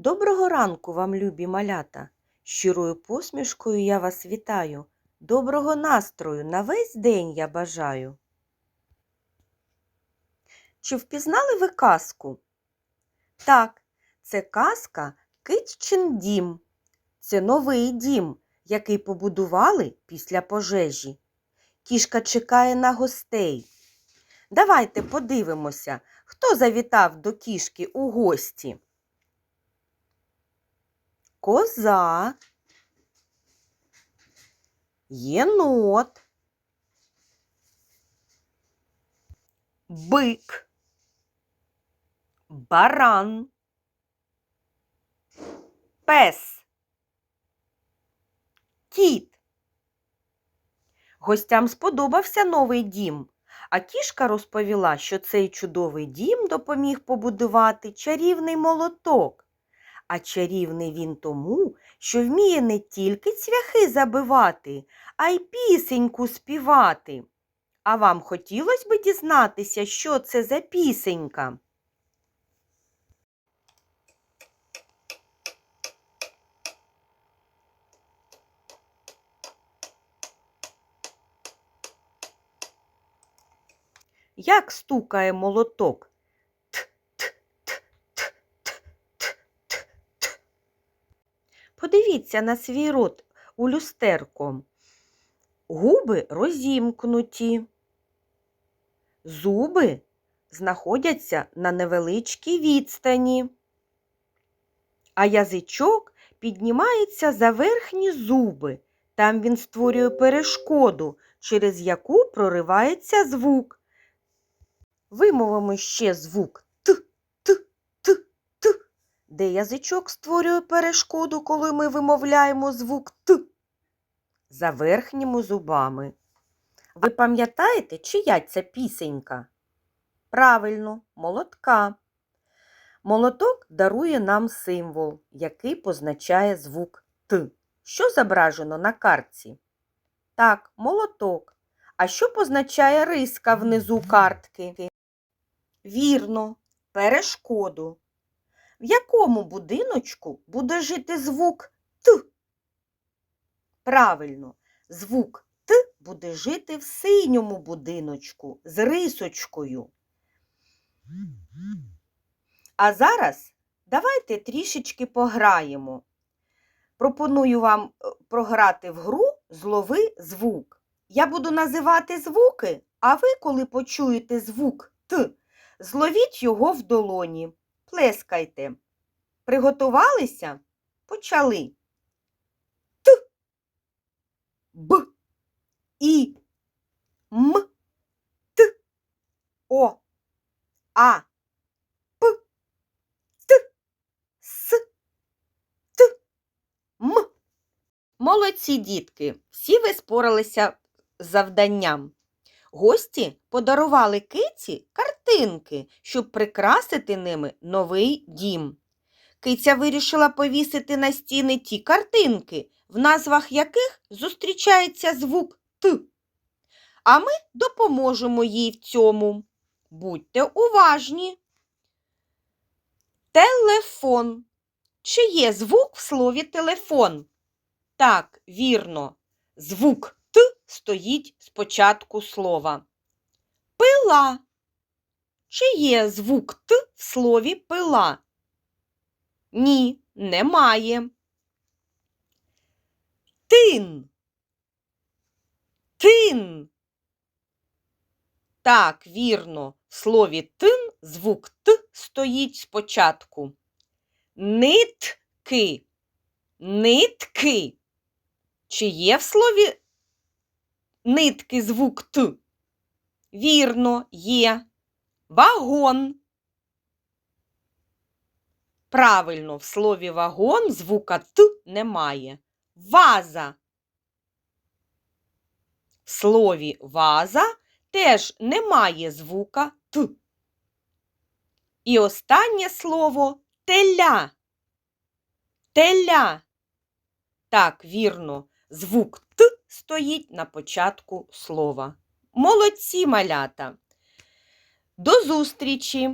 Доброго ранку вам, любі малята! Щирою посмішкою я вас вітаю. Доброго настрою на весь день я бажаю. Чи впізнали ви казку? Так, це казка Китчин дім. Це новий дім, який побудували після пожежі. Кішка чекає на гостей. Давайте подивимося, хто завітав до кішки у гості. Коза, єнот, бик, баран, пес, кіт. Гостям сподобався новий дім, а кішка розповіла, що цей чудовий дім допоміг побудувати чарівний молоток. А чарівний він тому, що вміє не тільки цвяхи забивати, а й пісеньку співати. А вам хотілося б дізнатися, що це за пісенька? Як стукає молоток? Подивіться на свій рот у люстерко. Губи розімкнуті. Зуби знаходяться на невеличкій відстані, а язичок піднімається за верхні зуби. Там він створює перешкоду, через яку проривається звук. Вимовимо ще звук де язичок створює перешкоду, коли ми вимовляємо звук Т за верхніми зубами. Ви пам'ятаєте, чия ця пісенька? Правильно, молотка. Молоток дарує нам символ, який позначає звук Т. Що зображено на картці? Так, молоток. А що позначає риска внизу картки? Вірно, перешкоду. В якому будиночку буде жити звук Т? Правильно, звук Т буде жити в синьому будиночку з рисочкою. А зараз давайте трішечки пограємо. Пропоную вам е, програти в гру Злови звук. Я буду називати звуки, а ви, коли почуєте звук Т, зловіть його в долоні. Плескайте. Приготувалися? Почали. Т, Б, І, М, Т, О, А, П, Т, С, Т, М. Молодці дітки, всі ви споралися з завданням. Гості подарували киці картинки, щоб прикрасити ними новий дім. Киця вирішила повісити на стіни ті картинки, в назвах яких зустрічається звук Т. А ми допоможемо їй в цьому. Будьте уважні. Телефон. Чи є звук в слові телефон? Так, вірно, звук Т стоїть спочатку слова. Пила. Чи є звук Т в слові пила? Ні, немає. Тин. Тин. Так, вірно, в слові тин звук Т стоїть спочатку. Нитки. Нитки. Чи є в слові нитки звук Т? Вірно, є. Вагон. Правильно, в слові вагон звука Т немає. Ваза. В слові ваза теж немає звука Т. І останнє слово теля. Теля. Так, вірно, звук Т стоїть на початку слова. Молодці малята! До зустрічі!